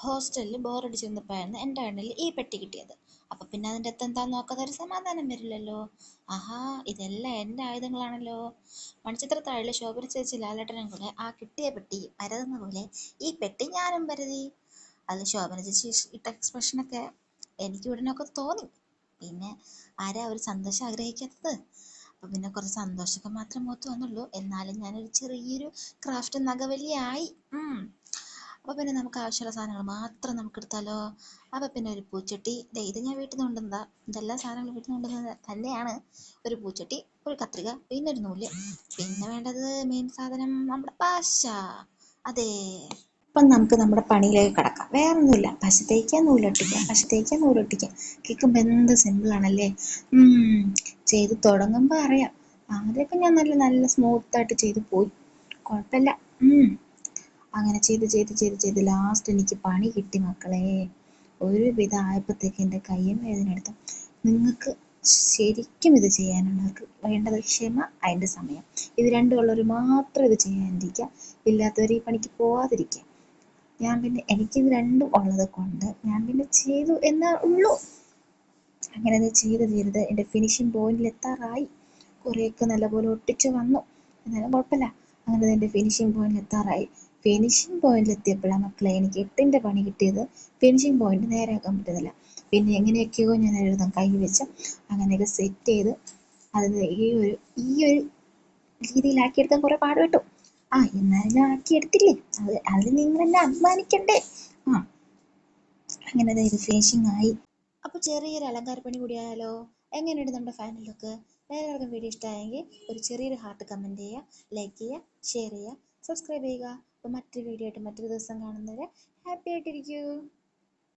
ഹോസ്റ്റലിൽ ബോറടിച്ച് നിന്നപ്പോഴായിരുന്നു എന്റെ കണ്ണിൽ ഈ പെട്ടി കിട്ടിയത്. അപ്പം പിന്നെ അതിന്റെ അകത്ത് എന്താ നോക്കാതെ ഒരു സമാധാനം വരില്ലല്ലോ. ആഹാ ഇതെല്ലാം എന്റെ ആയുധങ്ങളാണല്ലോ. മണിച്ചിത്രത്താഴിലെ ശോഭന ചേച്ചി ലാലേട്ടനും കൂടെ ആ കിട്ടിയ പെട്ടി പരതുന്ന പോലെ ഈ പെട്ടി ഞാനും പരതി. അത് ശോഭന ചേച്ചി ഇട്ട എക്സ്പ്രഷനൊക്കെ എനിക്ക് ഉടനൊക്കെ തോന്നി. പിന്നെ ആരാ ഒരു സന്തോഷം ആഗ്രഹിക്കാത്തത്? അപ്പം പിന്നെ കുറച്ച് സന്തോഷമൊക്കെ മാത്രം മുഖത്ത് വന്നുള്ളൂ. എന്നാലും ഞാനൊരു ചെറിയൊരു ക്രാഫ്റ്റ് നഗവലിയായി. അപ്പോൾ പിന്നെ നമുക്ക് ആവശ്യമുള്ള സാധനങ്ങൾ മാത്രം നമുക്ക് എടുത്താലോ? അപ്പോൾ പിന്നെ ഒരു പൂച്ചട്ടി. ദേ ഇത് ഞാൻ വീട്ടിൽ നിന്ന് കൊണ്ടുവന്നതാ. ഇതെല്ലാ സാധനങ്ങളും വീട്ടിൽ നിന്ന് കൊണ്ടുവന്നത് തന്നെയാണ്. ഒരു പൂച്ചട്ടി ഒരു കത്രിക പിന്നെ ഒരു നൂൽ. പിന്നെ വേണ്ടത് മെയിൻ സാധനം നമ്മുടെ പാശ അതെ. അപ്പം നമുക്ക് നമ്മുടെ പണിയിലേക്ക് കിടക്കാം. വേറെ ഒന്നുമില്ല പശ തേക്കാൻ നൂലൊട്ടിക്കാം പശ തേക്കാൻ നൂലൊട്ടിക്കാം കേൾക്കുമ്പോൾ എന്ത് സിമ്പിളാണല്ലേ ചെയ്ത് തുടങ്ങുമ്പോൾ അറിയാം. ആദ്യമൊക്കെ ഞാൻ നല്ല നല്ല സ്മൂത്തായിട്ട് ചെയ്ത് പോയി. കുഴപ്പമില്ല. അങ്ങനെ ചെയ്ത് ചെയ്ത് ചെയ്ത് ചെയ്ത് ലാസ്റ്റ് എനിക്ക് പണി കിട്ടി മക്കളെ. ഒരുവിധം ആയപ്പോഴത്തേക്ക് എന്റെ കയ്യും വേദന എടുത്തു. നിങ്ങൾക്ക് ശരിക്കും ഇത് ചെയ്യാനുള്ളവർക്ക് വേണ്ടത്. ക്ഷമ അതിന്റെ സമയം. ഇത് രണ്ടും ഉള്ളവർ മാത്രം ഇത് ചെയ്യാതിരിക്കുക ഇല്ലാത്തവർ ഈ പണിക്ക് പോവാതിരിക്കുക. ഞാൻ പിന്നെ എനിക്ക് എനിക്കിത് രണ്ടും ഉള്ളത് കൊണ്ട് ഞാൻ പിന്നെ ചെയ്തു എന്നേ ഉള്ളൂ. അങ്ങനെ അത് ചെയ്ത് തീരുത് എന്റെ ഫിനിഷിങ് പോയിന്റിൽ എത്താറായി. കുറേയൊക്കെ നല്ലപോലെ ഒട്ടിച്ചു വന്നു. എന്നാലും കുഴപ്പമില്ല. അങ്ങനെ എന്റെ ഫിനിഷിങ് പോയിന്റിൽ എത്താറായി. ഫിനിഷിങ് പോയിന്റിൽ എത്തിയപ്പോഴാണ് മക്കളെ എനിക്ക് എട്ടിന്റെ പണി കിട്ടിയത്. ഫിനിഷിങ് പോയിന്റ് നേരെയാക്കാൻ പറ്റുന്നില്ല. പിന്നെ എങ്ങനെയൊക്കെയോ ഞാൻ എഴുതാം കൈ വെച്ച് അങ്ങനെയൊക്കെ സെറ്റ് ചെയ്ത് അത് ഈ ഒരു ഈ ഒരു രീതിയിലാക്കിയെടുക്കാൻ കുറേ പാടുപെട്ടു ആ എന്നാലും ആക്കിയെടുത്തില്ലേ? അത് അതിൽ നിങ്ങൾ എന്നെ അഭിമാനിക്കണ്ടേ ആ. അങ്ങനെ ഇത് ഫിനിഷിംഗ് ആയി. അപ്പോൾ ചെറിയൊരു അലങ്കാരപ്പണി കൂടിയായാലോ എങ്ങനെയുണ്ട് നമ്മുടെ ഫൈനൽ ലുക്ക് എല്ലാവർക്കും വീഡിയോ ഇഷ്ടമായെങ്കിൽ ഒരു ചെറിയൊരു ഹാർട്ട് കമന്റ് ചെയ്യുക ലൈക്ക് ചെയ്യുക ഷെയർ ചെയ്യുക സബ്സ്ക്രൈബ് ചെയ്യുക. അപ്പോൾ മറ്റൊരു വീഡിയോ ആയിട്ട് മറ്റൊരു ദിവസം കാണുന്നവരെ ഹാപ്പി ആയിട്ടിരിക്കൂ.